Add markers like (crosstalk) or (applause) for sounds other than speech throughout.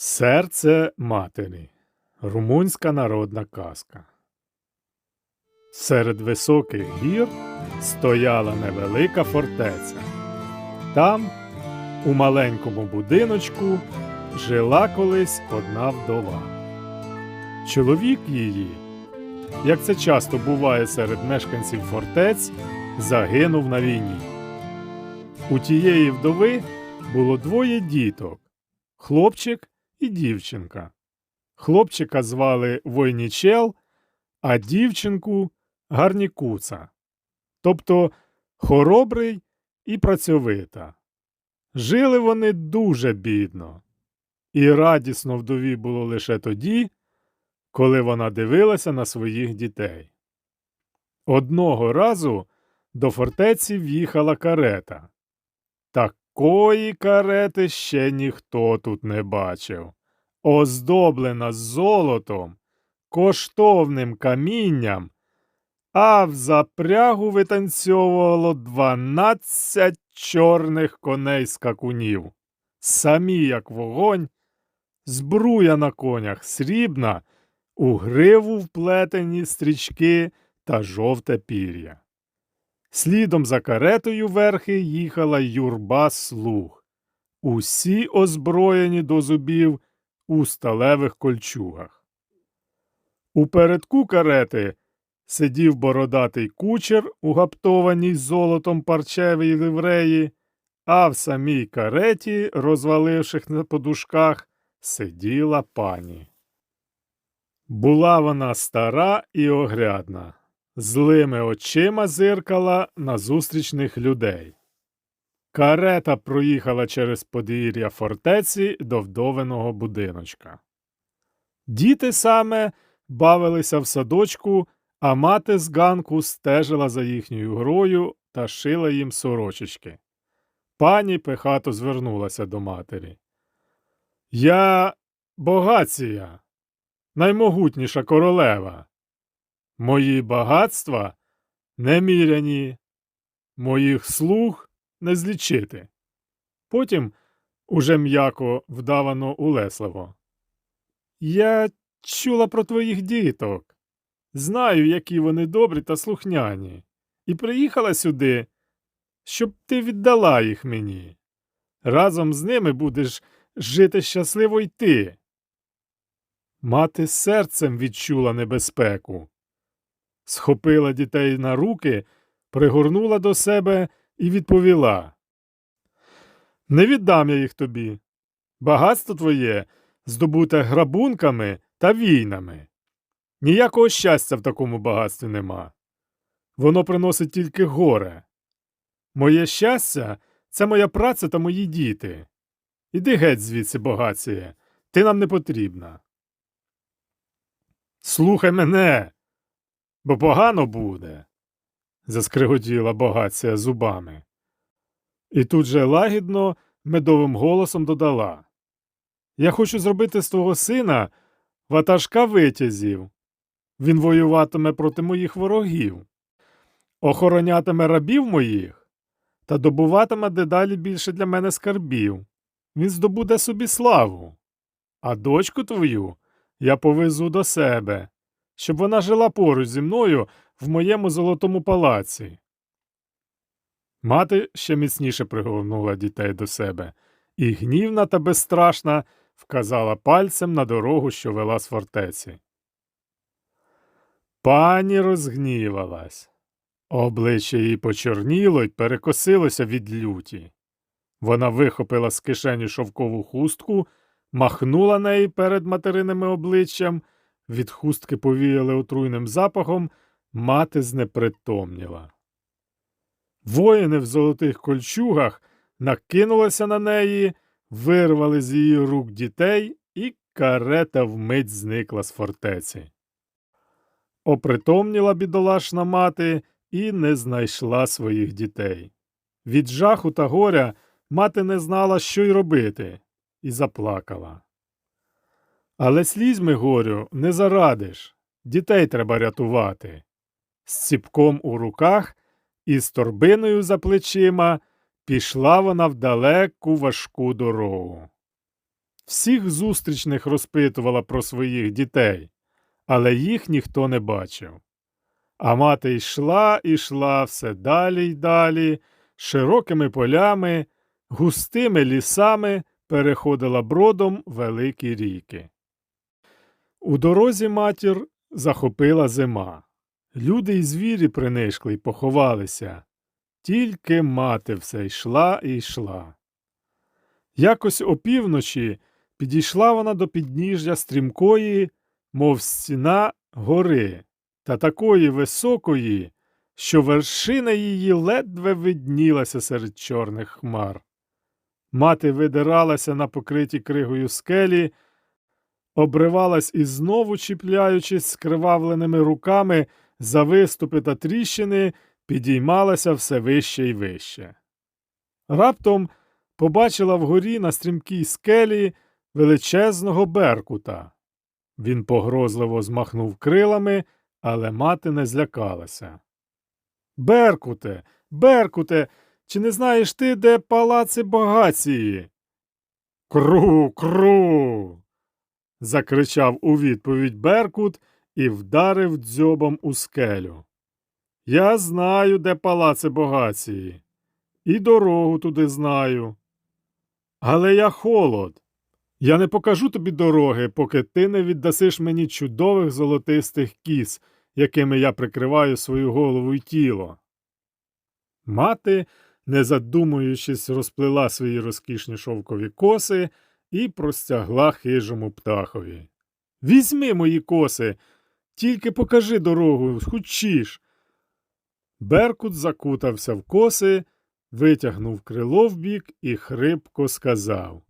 Серце матері. Румунська народна казка. Серед високих гір стояла невелика фортеця. Там, у маленькому будиночку, жила колись одна вдова. Чоловік її, як це часто буває серед мешканців фортець, загинув на війні. У тієї вдови було двоє діток хлопчик і дівчинка. Хлопчика звали Войнічел, а дівчинку Гарнікуца. Тобто хоробрий і працьовита. Жили вони дуже бідно, і радісно вдові було лише тоді, коли вона дивилася на своїх дітей. Одного разу до фортеці в'їхала карета. Такої карети ще ніхто тут не бачив. Оздоблена золотом, коштовним камінням, а в запрягу витанцьовувало дванадцять чорних коней скакунів. Самі, як вогонь, збруя на конях срібна, у гриву вплетені стрічки та жовте пір'я. Слідом за каретою верхи їхала юрба слуг, усі озброєні до зубів у сталевих кольчугах. У передку карети сидів бородатий кучер у гаптованій золотом парчевій ливреї, а в самій кареті, розваливших на подушках, сиділа пані. Була вона стара і огрядна злими очима зиркала на зустрічних людей. Карета проїхала через подвір'я фортеці до вдовиного будиночка. Діти саме бавилися в садочку, а мати з ганку стежила за їхньою грою та шила їм сорочечки. Пані пихато звернулася до матері. Я богація, наймогутніша королева. Мої багатства неміряні, моїх слуг не злічити. Потім уже м'яко вдавано улесливо. Я чула про твоїх діток. Знаю, які вони добрі та слухняні, і приїхала сюди, щоб ти віддала їх мені. Разом з ними будеш жити щасливо й ти. Мати серцем відчула небезпеку схопила дітей на руки, пригорнула до себе і відповіла: Не віддам я їх тобі. Багатство твоє здобуте грабунками та війнами. Ніякого щастя в такому багатстві нема. Воно приносить тільки горе. Моє щастя це моя праця та мої діти. Іди геть звідси, богаціє, ти нам не потрібна. Слухай мене, бо погано буде, заскриготіла богація зубами. І тут же лагідно медовим голосом додала Я хочу зробити з твого сина ватажка витязів. Він воюватиме проти моїх ворогів, охоронятиме рабів моїх та добуватиме дедалі більше для мене скарбів. Він здобуде собі славу, а дочку твою я повезу до себе, щоб вона жила поруч зі мною в моєму золотому палаці. Мати ще міцніше пригорнула дітей до себе і гнівна та безстрашна вказала пальцем на дорогу, що вела з фортеці. Пані розгнівалась. Обличчя її почорніло й перекосилося від люті. Вона вихопила з кишені шовкову хустку, махнула неї перед материними обличчям від хустки повіяли отруйним запахом, мати знепритомніла. Воїни в золотих кольчугах накинулися на неї, вирвали з її рук дітей, і карета вмить зникла з фортеці. Опритомніла бідолашна мати і не знайшла своїх дітей. Від жаху та горя мати не знала, що й робити, і заплакала. Але слізьми горю не зарадиш, дітей треба рятувати. З ціпком у руках і з торбиною за плечима пішла вона в далеку важку дорогу. Всіх зустрічних розпитувала про своїх дітей, але їх ніхто не бачив. А мати йшла йшла все далі й далі, широкими полями, густими лісами переходила бродом великі ріки. У дорозі матір захопила зима. Люди й звірі принишкли й поховалися. Тільки мати все йшла і йшла. Якось опівночі підійшла вона до підніжжя стрімкої, мов стіна гори, та такої високої, що вершина її ледве виднілася серед чорних хмар. Мати видиралася на покриті кригою скелі, обривалась і знову, чіпляючись скривавленими руками за виступи та тріщини, підіймалася все вище й вище. Раптом побачила вгорі на стрімкій скелі величезного беркута. Він погрозливо змахнув крилами, але мати не злякалася. Беркуте, Беркуте, чи не знаєш ти, де палаци багації? Кру, кру. Закричав у відповідь Беркут і вдарив дзьобом у скелю. Я знаю, де палаци багації, і дорогу туди знаю. Але я холод. Я не покажу тобі дороги, поки ти не віддасиш мені чудових золотистих кіз, якими я прикриваю свою голову й тіло. Мати, не задумуючись, розплела свої розкішні шовкові коси і простягла хижому птахові. Візьми мої коси, тільки покажи дорогу, хучіш. Беркут закутався в коси, витягнув крило вбік і хрипко сказав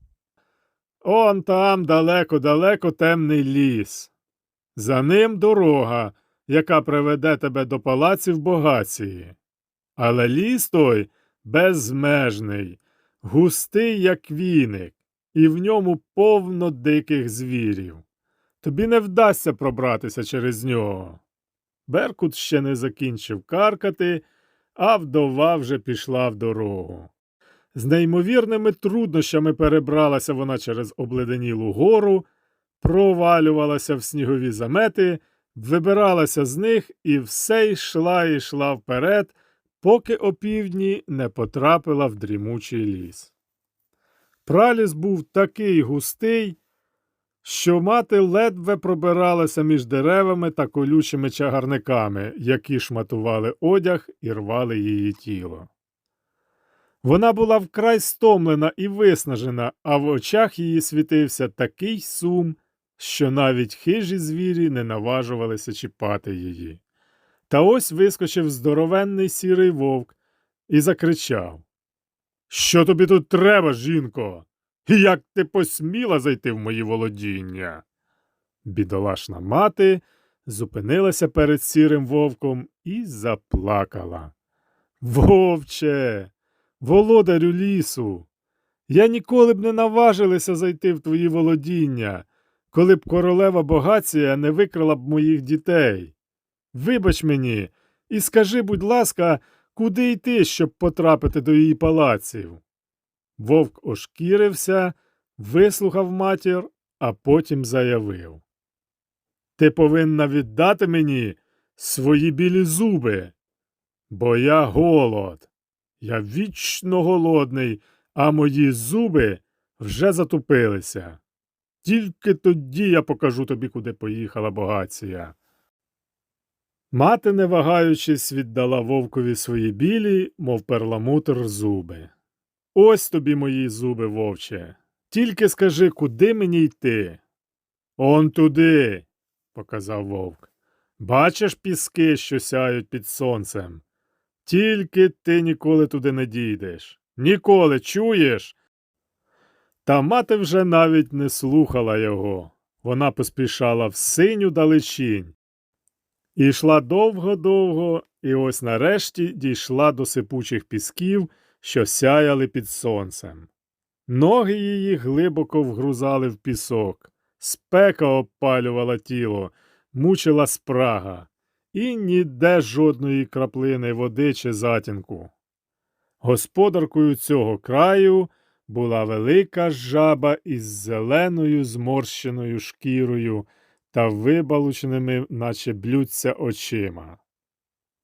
Он там далеко-далеко темний ліс. За ним дорога, яка приведе тебе до палаців богації. Але ліс той безмежний, густий, як віник, і в ньому повно диких звірів. Тобі не вдасться пробратися через нього. Беркут ще не закінчив каркати, а вдова вже пішла в дорогу. З неймовірними труднощами перебралася вона через обледенілу гору, провалювалася в снігові замети, вибиралася з них і все йшла і йшла вперед, поки опівдні не потрапила в дрімучий ліс. Праліс був такий густий, що мати ледве пробиралася між деревами та колючими чагарниками, які шматували одяг і рвали її тіло. Вона була вкрай стомлена і виснажена, а в очах її світився такий сум, що навіть хижі звірі не наважувалися чіпати її. Та ось вискочив здоровенний сірий вовк і закричав Що тобі тут треба, жінко? Як ти посміла зайти в мої володіння? Бідолашна мати зупинилася перед сірим вовком і заплакала. Вовче, володарю лісу, я ніколи б не наважилася зайти в твої володіння, коли б королева богація не викрала б моїх дітей. Вибач мені і скажи, будь ласка, куди йти, щоб потрапити до її палаців. Вовк ошкірився, вислухав матір, а потім заявив. Ти повинна віддати мені свої білі зуби, бо я голод. Я вічно голодний, а мої зуби вже затупилися. Тільки тоді я покажу тобі, куди поїхала богація. Мати, не вагаючись, віддала вовкові свої білі, мов перламутр, зуби. Ось тобі мої зуби, вовче. Тільки скажи, куди мені йти? Он туди, показав вовк. Бачиш піски, що сяють під сонцем. Тільки ти ніколи туди не дійдеш. Ніколи чуєш? Та мати вже навіть не слухала його. Вона поспішала в синю далечінь. І йшла довго-довго, і ось нарешті дійшла до сипучих пісків, що сяяли під сонцем. Ноги її глибоко вгрузали в пісок, спека обпалювала тіло, мучила спрага, і ніде жодної краплини води чи затінку. Господаркою цього краю була велика жаба із зеленою зморщеною шкірою та вибалученими, наче блюдця очима.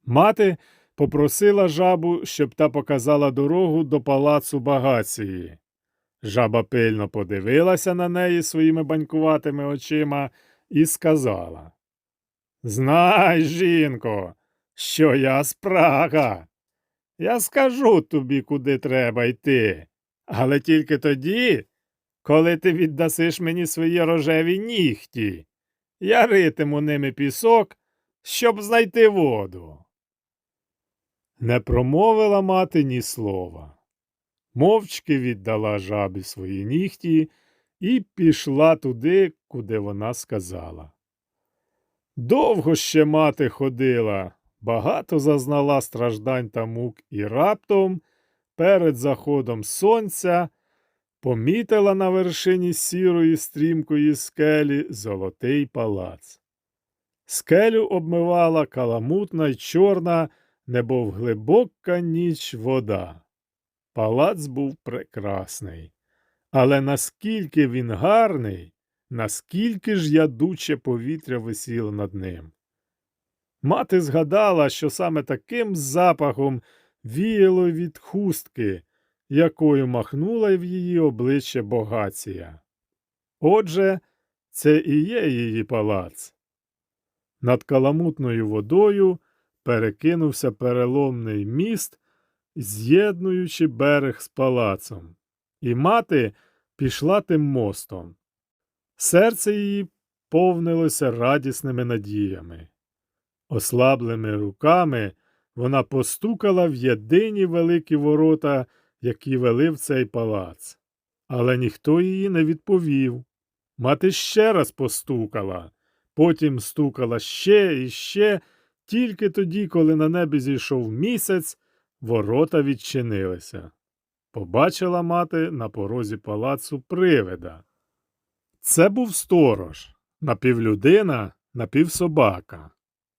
Мати попросила жабу, щоб та показала дорогу до палацу багації. Жаба пильно подивилася на неї своїми банькуватими очима і сказала Знай, жінко, що я спрага. Я скажу тобі, куди треба йти, але тільки тоді, коли ти віддасиш мені свої рожеві нігті. Я ритиму ними пісок, щоб знайти воду. Не промовила мати ні слова. Мовчки віддала жабі свої нігті і пішла туди, куди вона сказала. Довго ще мати ходила, багато зазнала страждань та мук і раптом, перед заходом сонця, помітила на вершині сірої стрімкої скелі золотий палац. Скелю обмивала каламутна й чорна, немов глибока ніч вода. Палац був прекрасний, але наскільки він гарний, наскільки ж ядуче повітря висіло над ним. Мати згадала, що саме таким запахом віяло від хустки, якою махнула в її обличчя богація. Отже, це і є її палац. Над каламутною водою перекинувся переломний міст, з'єднуючи берег з палацом, і мати пішла тим мостом. Серце її повнилося радісними надіями. Ослаблими руками вона постукала в єдині великі ворота, які вели в цей палац. Але ніхто її не відповів. Мати ще раз постукала, потім стукала ще і ще, тільки тоді, коли на небі зійшов місяць, ворота відчинилися. Побачила мати на порозі палацу привида. Це був сторож, напівлюдина, напівсобака.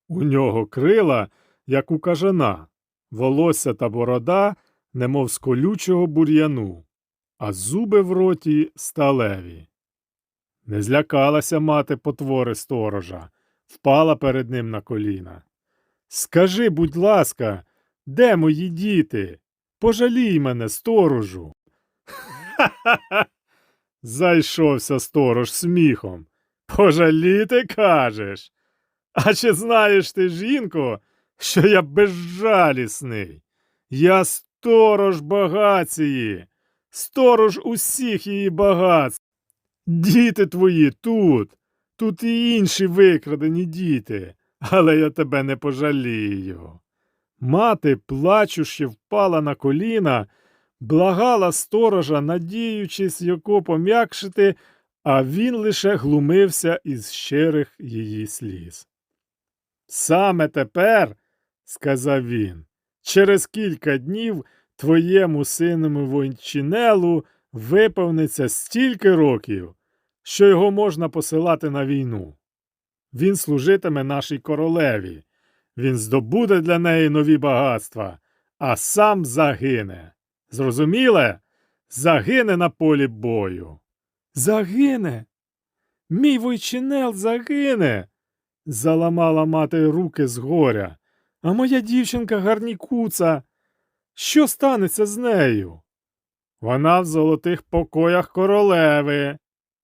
У нього крила, як у кажана, волосся та борода, немов з колючого бур'яну, а зуби в роті сталеві. Не злякалася мати потвори сторожа, впала перед ним на коліна. Скажи, будь ласка, де мої діти? Пожалій мене, сторожу. Ха-ха-ха. (laughs) Зайшовся сторож сміхом. Пожаліти кажеш. А чи знаєш ти, жінко, що я безжалісний? Я сторож багації, сторож усіх її багатств. Діти твої тут, тут і інші викрадені діти, але я тебе не пожалію. Мати, плачучи, впала на коліна, благала сторожа, надіючись його пом'якшити, а він лише глумився із щирих її сліз. Саме тепер, сказав він, через кілька днів твоєму синому Вончинелу виповниться стільки років, що його можна посилати на війну. Він служитиме нашій королеві, він здобуде для неї нові багатства, а сам загине. Зрозуміле? Загине на полі бою. Загине. Мій Войчинел загине. Заламала мати руки з горя. А моя дівчинка гарнікуца. Що станеться з нею? Вона в золотих покоях королеви.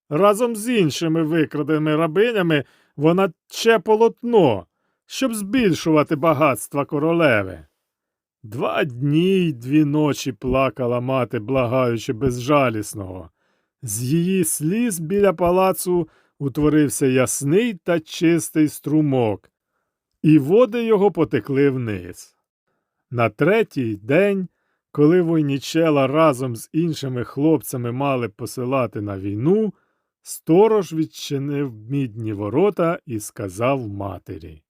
Разом з іншими викраденими рабинями вона че полотно, щоб збільшувати багатства королеви. Два дні й дві ночі плакала мати, благаючи безжалісного. З її сліз біля палацу утворився ясний та чистий струмок, і води його потекли вниз. На третій день, коли Войнічела разом з іншими хлопцями мали посилати на війну, сторож відчинив мідні ворота і сказав матері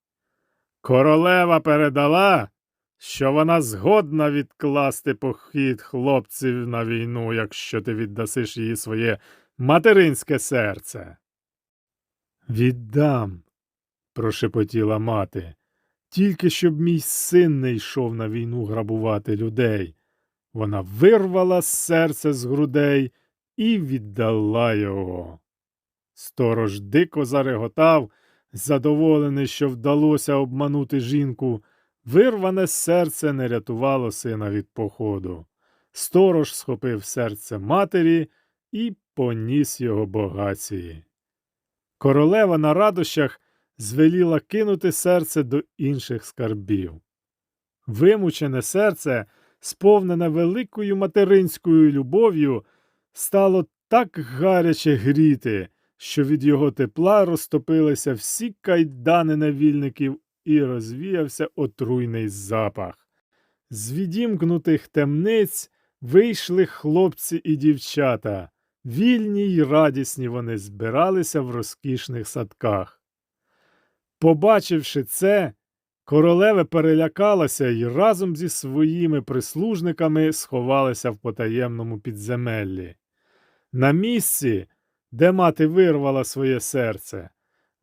Королева передала, що вона згодна відкласти похід хлопців на війну, якщо ти віддасиш їй своє материнське серце. Віддам, прошепотіла мати, тільки щоб мій син не йшов на війну грабувати людей. Вона вирвала серце з грудей і віддала його. Сторож дико зареготав, задоволений, що вдалося обманути жінку. Вирване серце не рятувало сина від походу. Сторож схопив серце матері і поніс його богації. Королева на радощах звеліла кинути серце до інших скарбів. Вимучене серце, сповнене великою материнською любов'ю, стало так гаряче гріти, що від його тепла розтопилися всі кайдани невільників і розвіявся отруйний запах. З відімкнутих темниць вийшли хлопці і дівчата. Вільні й радісні вони збиралися в розкішних садках. Побачивши це, королева перелякалася і разом зі своїми прислужниками сховалася в потаємному підземеллі. На місці, де мати вирвала своє серце,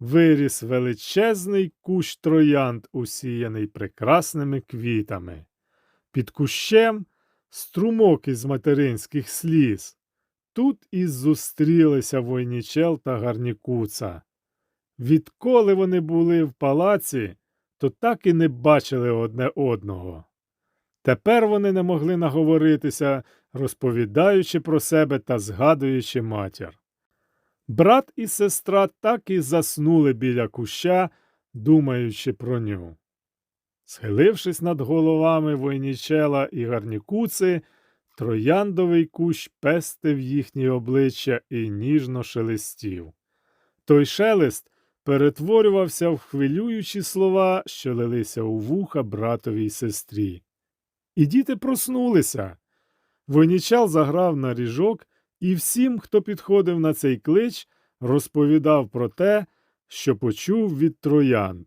виріс величезний кущ троянд, усіяний прекрасними квітами. Під кущем струмок із материнських сліз. Тут і зустрілися Войнічел та Гарнікуца. Відколи вони були в палаці, то так і не бачили одне одного. Тепер вони не могли наговоритися, розповідаючи про себе та згадуючи матір. Брат і сестра так і заснули біля куща, думаючи про ню. Схилившись над головами Войнічела і Гарнікуци, трояндовий кущ пестив їхні обличчя і ніжно шелестів. Той шелест перетворювався в хвилюючі слова, що лилися у вуха братові й сестрі. І діти проснулися. Войнічал заграв на ріжок і всім, хто підходив на цей клич, розповідав про те, що почув від троянд.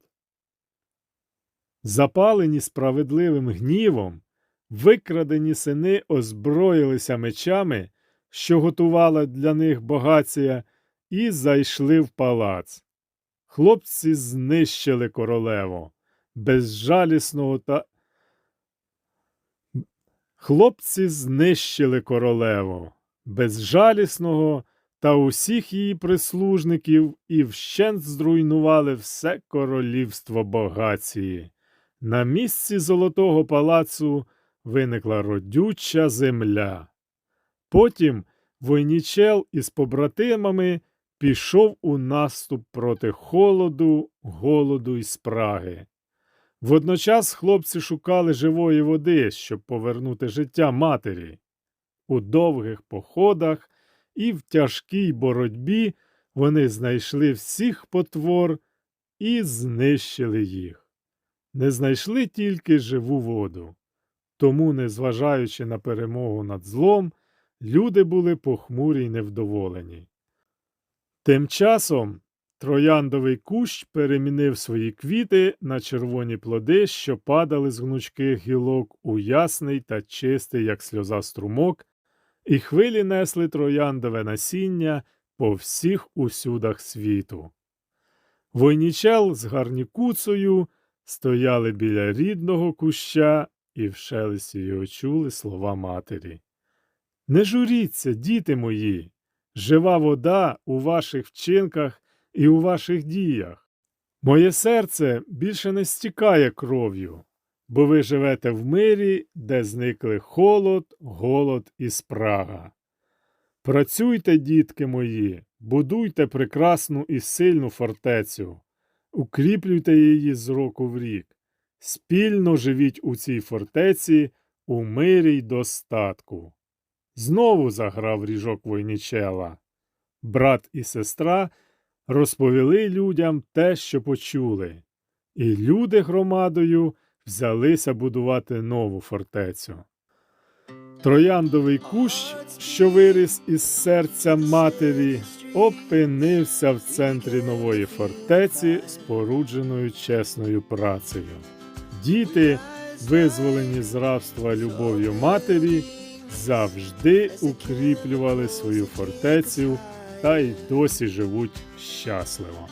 Запалені справедливим гнівом, викрадені сини озброїлися мечами, що готувала для них богація, і зайшли в палац. Хлопці знищили королеву, безжалісного та. Хлопці знищили королеву, безжалісного та усіх її прислужників і вщент зруйнували все королівство богації. На місці золотого палацу виникла родюча земля. Потім Войнічел із побратимами пішов у наступ проти холоду, голоду і спраги. Водночас хлопці шукали живої води, щоб повернути життя матері. У довгих походах і в тяжкій боротьбі вони знайшли всіх потвор і знищили їх. Не знайшли тільки живу воду. Тому, незважаючи на перемогу над злом, люди були похмурі й невдоволені. Тим часом трояндовий кущ перемінив свої квіти на червоні плоди, що падали з гнучких гілок у ясний та чистий, як сльоза струмок, і хвилі несли трояндове насіння по всіх усюдах світу. Войнічел з гарнікуцею стояли біля рідного куща і в шелесті його чули слова матері. Не журіться, діти мої, жива вода у ваших вчинках і у ваших діях. Моє серце більше не стікає кров'ю, бо ви живете в мирі, де зникли холод, голод і спрага. Працюйте, дітки мої, будуйте прекрасну і сильну фортецю, укріплюйте її з року в рік, спільно живіть у цій фортеці у мирі й достатку. Знову заграв ріжок Войнічела. Брат і сестра розповіли людям те, що почули, і люди громадою взялися будувати нову фортецю. Трояндовий кущ, що виріс із серця матері, опинився в центрі нової фортеці, спорудженою чесною працею. Діти, визволені з рабства любов'ю матері, завжди укріплювали свою фортецю та й досі живуть щасливо.